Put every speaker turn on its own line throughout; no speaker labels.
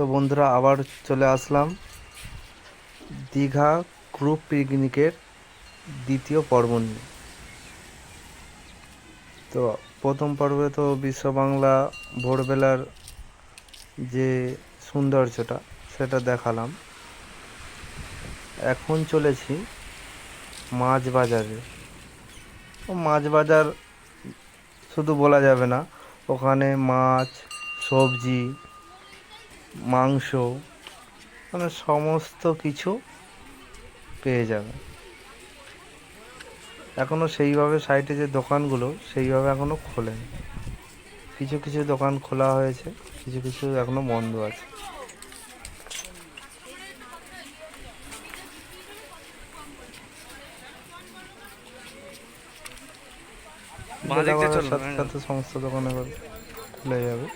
তো বন্ধুরা আবার চলে আসলাম দীঘা গ্রুপ পিকনিকের দ্বিতীয় পর্ব নিয়ে। তো প্রথম পর্বে তো বিশ্ব বাংলা ভোরবেলার যে সৌন্দর্যটা সেটা দেখালাম। এখন চলেছি মাছ বাজারে। মাছ বাজার শুধু বলা যাবে না, ওখানে মাছ, সবজি মাংস মানে সমস্ত কিছু পেয়ে যাবে। এখনও সেইভাবে সাইডে যে দোকানগুলো সেইভাবে এখনও খোলেনি। কিছু কিছু দোকান খোলা হয়েছে কিছু কিছু এখনও বন্ধ আছে। সাথে
হ্যাঁ।
সাথে সমস্ত দোকান এবার খুলে যাবে।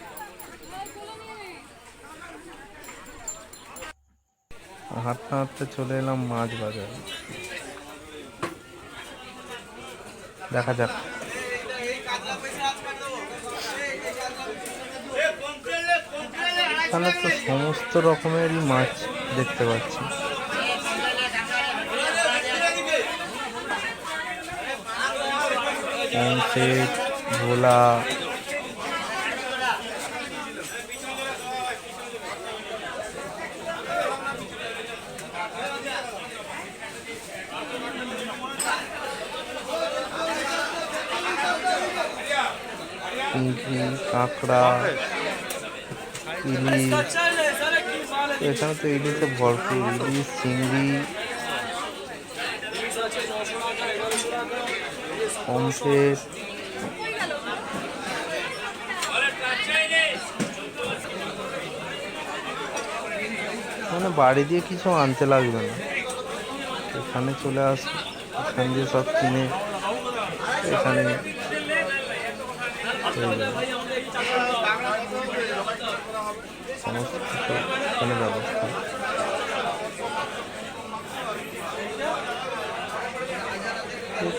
হাঁটতে হাঁটতে চলে এলাম মাছ বাজারে। দেখা যাক। এখানে তো সমস্ত রকমেরই মাছ দেখতে পাচ্ছি। ভোলা চিংড়ি কাঁকড়া ইলিশ এখানে তো ইলিশে ভরপুর ইলিশ, চিংড়ি, পমফ্রেট মানে বাড়ি দিয়ে কিছু আনতে লাগবে না এখানে চলে আসো, এখান দিয়ে সব কিনে, এখানে।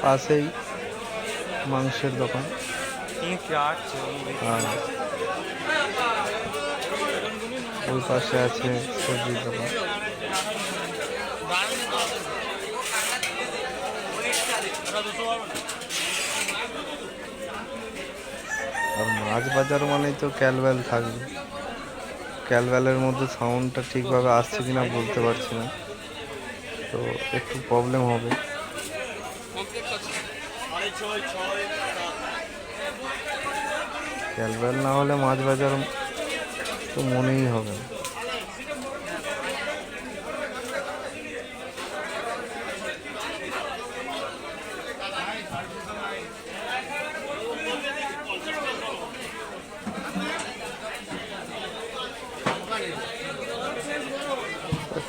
পাশেই মাংসের দোকান। ওই পাশে আছে সবজির দোকান আর মাছ বাজার মানেই তো ক্যালবেল থাকবে। ক্যালবেলের মধ্যে সাউন্ডটা ঠিকভাবে আসছে কি না বলতে পারছি না। তো একটু প্রবলেম হবে। ক্যালবেল না হলে মাছ বাজার তো মনেই হবে না।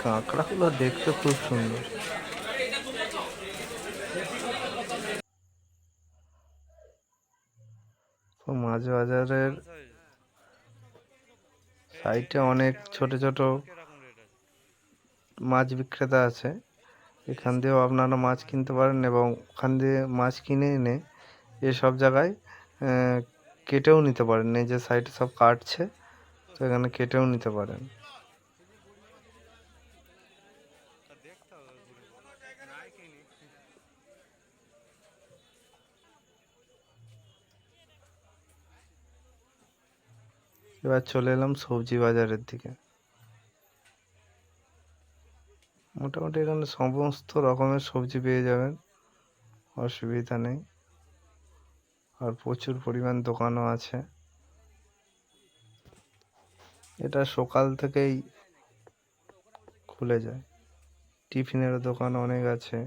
কাঁকড়াগুলো দেখতে খুব সুন্দর। তো মাছ বাজারের সাইডে অনেক ছোট ছোট মাছ বিক্রেতা আছে। এখান দিয়েও আপনারা মাছ কিনতে পারেন এবং ওখান দিয়ে মাছ কিনে এনে এসব জায়গায় কেটেও নিতে পারেন। এই যে সাইডে সব কাটছে, তো এখানে কেটেও নিতে পারেন। এবার চলে এলাম সবজি বাজারের দিকে। মোটামুটি এখানে সমস্ত রকমের সবজি পেয়ে যাবেন, অসুবিধা নেই। আর প্রচুর পরিমাণ দোকানও আছে। এটা সকাল থেকেই খুলে যায়। টিফিনের দোকান অনেক আছে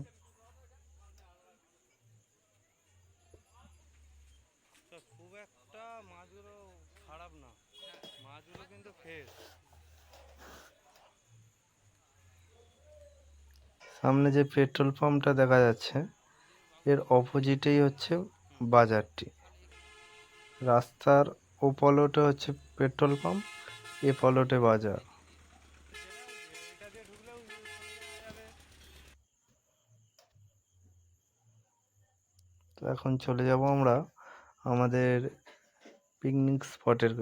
খুব একটা মাছগুলো খারাপ না
সামনে যে পেট্রোল পাম্পটা দেখা যাচ্ছে, এর অপোজিটেই হচ্ছে বাজারটি। রাস্তার ও পলটে হচ্ছে পেট্রোল পাম্প এ পলটে বাজার এখন চলে যাব আমরা আমাদের পিকনিক স্পটের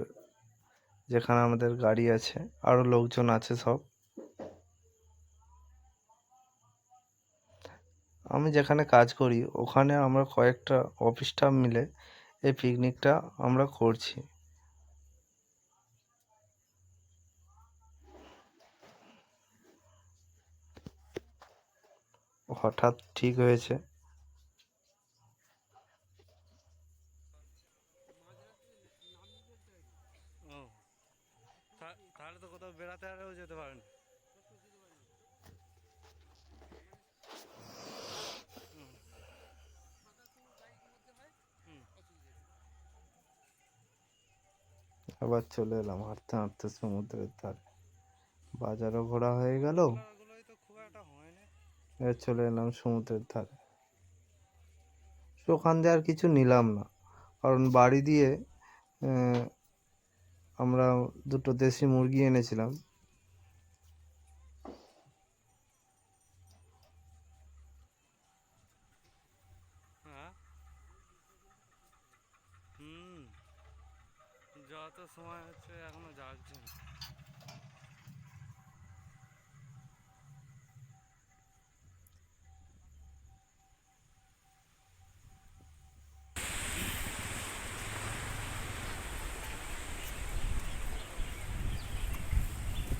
যেখানে আমাদের গাড়ি আছে আরও লোকজন আছে সব। আমি যেখানে কাজ করি, ওখানে আমরা কয়েকটা অফিস স্টাফ মিলে এই পিকনিকটা আমরা করছি। হঠাৎ ঠিক হয়েছে
ও তা- তাহলে তো কোথাও বেড়াতে আরেও যেতে পারেন।
আবার চলে এলাম হাঁটতে হাঁটতে সমুদ্রের ধারে। বাজারও ঘোরা হয়ে গেল। চলে এলাম সমুদ্রের ধারে। তো ওখান দিয়ে আর কিছু নিলাম না। কারণ বাড়ি দিয়ে আমরা দুটো দেশি মুরগি এনেছিলাম।
হ্যাঁ? যত সময় হচ্ছে এখনও জাগছে না।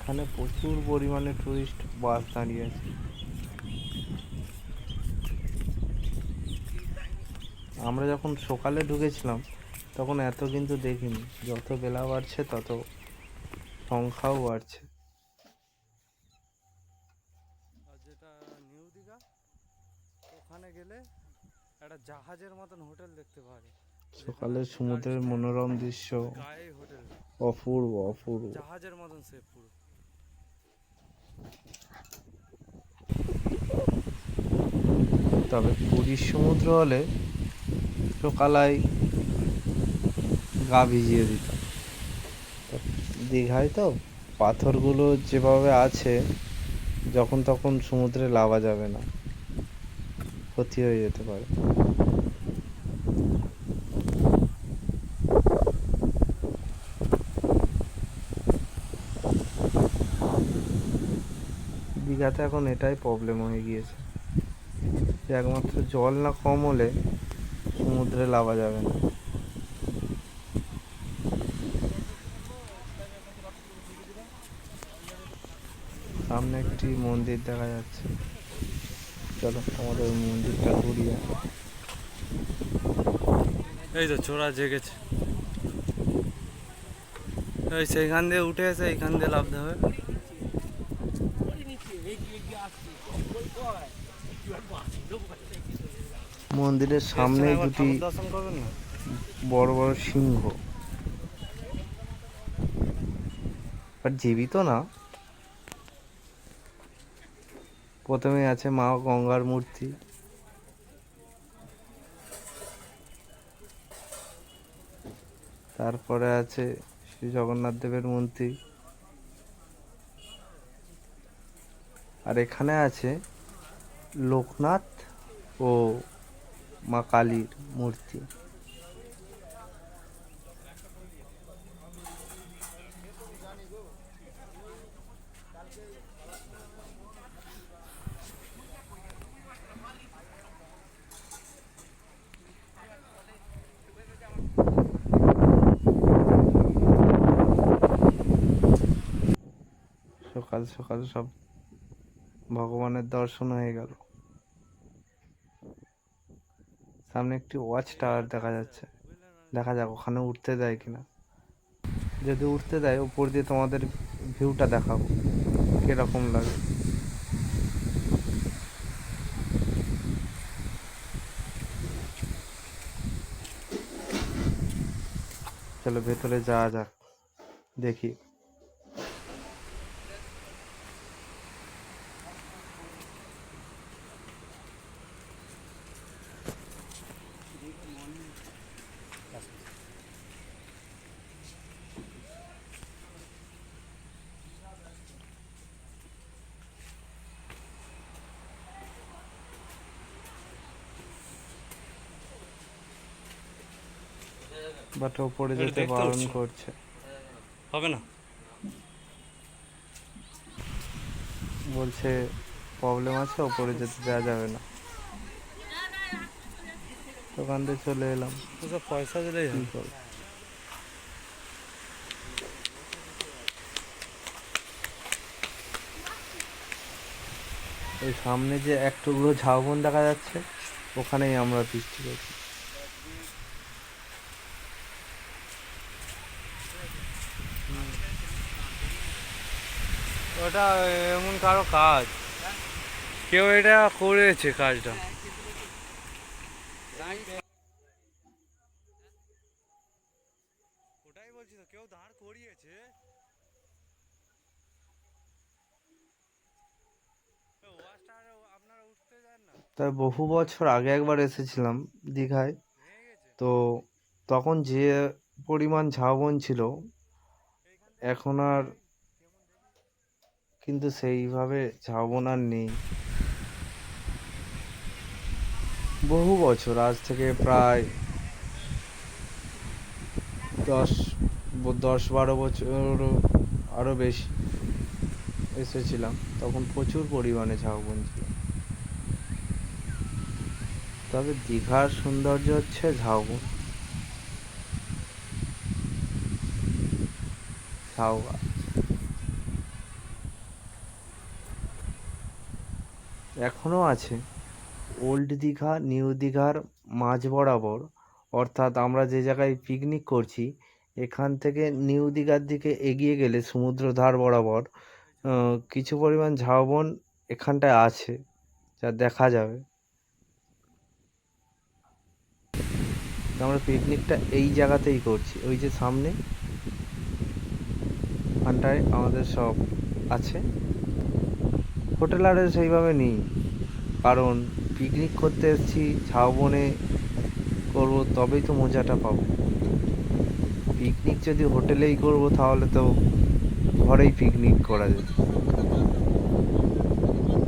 এখানে প্রচুর পরিমাণে টুরিস্ট বাস দাঁড়িয়ে আছে। আমরা যখন সকালে ঢুকেছিলাম তখন এত কিন্তু দেখিনি। যত বেলা বাড়ছে তত সংখ্যাও বাড়ছে।
যেটা নিউ দীঘা ওখানে গেলে একটা জাহাজের মতন হোটেল দেখতে পাওয়া যায়।
সকালে সমুদ্রের মনোরম দৃশ্য। অপূর্ব অপূর্ব।
জাহাজের মতন সে পুরো।
তবে পুরীর সমুদ্র হলে সকালায় গা ভিজিয়ে দিত। দীঘায় তো পাথরগুলো যেভাবে আছে, যখন তখন সমুদ্রে লাভা যাবে না, ক্ষতি হয়ে যেতে পারে। দীঘাতে এখন এটাই প্রবলেম হয়ে গিয়েছে। যে একমাত্র জল না কম হলে সমুদ্রে লাভা যাবে না। সামনে একটি মন্দির দেখা যাচ্ছে। চলো আমাদের মন্দিরটা ঘুরিয়ে
এই তো চোরা জেগেছে। এই সেইখান দিয়ে উঠে এসে এইখান দিয়ে লাভতে হবে
মন্দিরের সামনে দুটি বড় বড় সিংহ। আর জীবিত না। প্রথমে আছে মা গঙ্গার মূর্তি। তারপরে আছে শ্রী জগন্নাথ দেবের মূর্তি। আর এখানে আছে লোকনাথ ও মা কালীর মূর্তি। সকাল সকাল সব ভগবানের দর্শন হয়ে গেল। সামনে একটি ওয়াচ টাওয়ার দেখা যাচ্ছে। দেখা যাক ওখানে উঠতে দেয় কিনা। যদি উঠতে দেয়, উপর দিয়ে তোমাদের ভিউটা দেখাবো। কীরকম লাগে। চলো ভেতরে যাওয়া যাক। দেখি। বাট ওপরে
এটা
যেতে বারণ করছে।
হবে না।
বলছে প্রবলেম আছে ওপরে যেতে দেওয়া যাবে না। দোকান দিয়ে চলে এলাম।
পয়সা দিলেই
কী ওই সামনে যে এক টুকরো ঝাউবন দেখা যাচ্ছে ওখানেই আমরা বৃষ্টি করছি
ওটা এমন কারও কাজ। কেউ এটা করেছে কাজটা। ওটাই বলছি তো কেউ দাঁড় করিয়েছে। না।
বহু বছর আগে একবার এসেছিলাম দীঘায়। তো তখন যে পরিমাণ ঝাউবন ছিল এখন আর কিন্তু সেইভাবে ঝাউবন আর নেই। বহু বছর, আজ থেকে প্রায় দশ দশ বারো বছর আরও বেশি এসেছিলাম, তখন প্রচুর পরিমাণে ঝাউবন ছিল। তবে দীঘার সৌন্দর্য হচ্ছে ঝাউবন। ঝাউ এখনও আছে। ওল্ড দীঘা নিউ দীঘার মাঝ বরাবর, অর্থাৎ আমরা যে জায়গায় পিকনিক করছি, এখান থেকে নিউ দীঘার দিকে এগিয়ে গেলে সমুদ্র ধার বরাবর কিছু পরিমাণ ঝাউবন এখানটায় আছে, যা দেখা যাবে। আমরা পিকনিকটা এই জায়গাতেই করছি। ওই যে সামনে ওখানটায় আমাদের সব আছে। হোটেল আরে সেইভাবে নেই। কারণ পিকনিক করতে এসেছি ঝাউবনে করব, তবেই তো মজাটা পাবো। পিকনিক যদি হোটেলেই করব, তাহলে তো ঘরেই পিকনিক করা যেত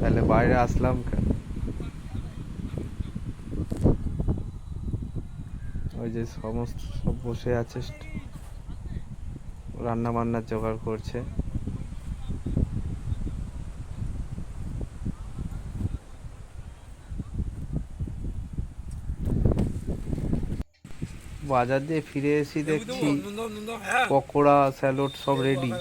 তাহলে বাইরে আসলাম কেন? ওই যে সমস্ত সব বসে আছে। রান্না বান্নার জোগাড় করছে। বাজার দিয়ে ফিরে এসে দেখছি পকোড়া স্যালোড সব রেডি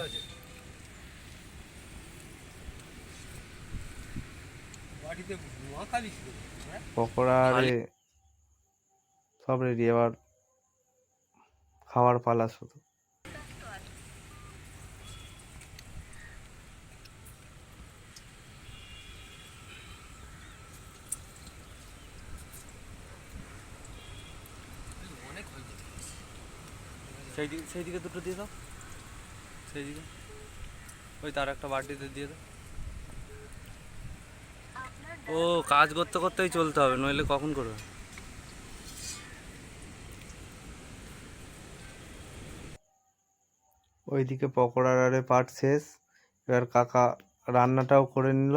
পকোড়া আরে সব রেডি আবার খাওয়ার পালা শুধু
সেই দিকে সেই দিকে দুটো দিয়ে দাও। সেই দিকে ওই তার একটা বাটিতে দিয়ে দাও। ও, কাজ করতে করতেই চলতে হবে, নইলে কখন করবে?
ওইদিকে পকোড়ার আরে পাট শেষ। এবার কাকা রান্নাটাও করে নিল।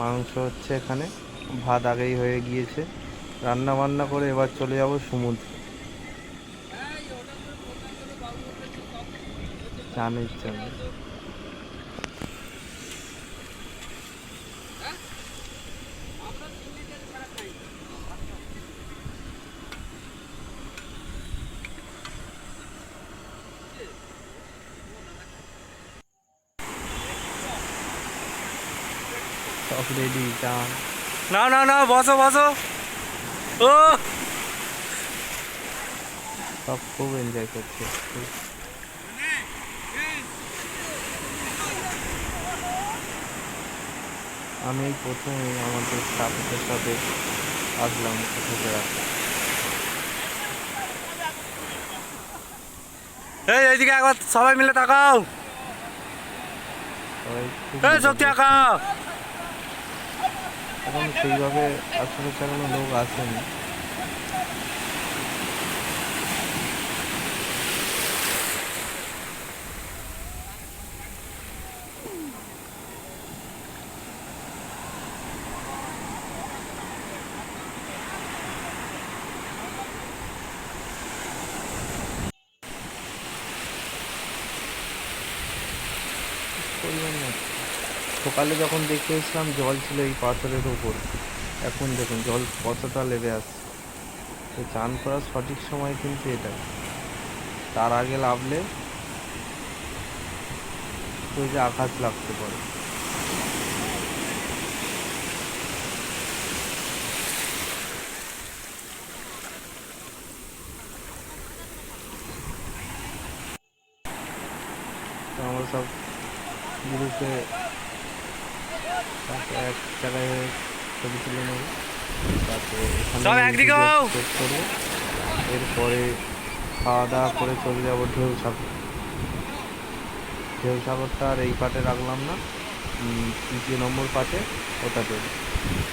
মাংস হচ্ছে এখানে। ভাত আগেই হয়ে গিয়েছে। রান্না বান্না করে এবার চলে যাব সমুদ্রে। চানের জন্য সব রেডি চান
না না না বসো বসো ও
সব খুব এনজয় করছে আমি প্রথমে আমাদের স্টাফদের সাথে আসলাম
এই এইদিকে একবার সবাই মিলে তাকাও। এই শক্তি আঁকা।
এখন সেইভাবে আসলে কোনো লোক আসেনি। সকালে যখন দেখে এসলাম জল ছিল এই পাথরের ওপর এখন দেখুন, জল কতটা লেগে আসছে তো চান করার সঠিক সময় কিন্তু এটাই। তার আগে লাভলে যে আঘাত লাগতে পারে। আমরা সব গ্রুপে তারপরে এক জায়গায় ছবি তুলে নেব তারপরে এরপরে খাওয়া দাওয়া করে চলে যাব ঢেউ সাগর। ঢেউ সাগরটা আর এই পাটে রাখলাম না। তৃতীয় নম্বর পাটে ওটাতে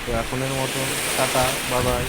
তো এখনের মতো টাটা বাবাই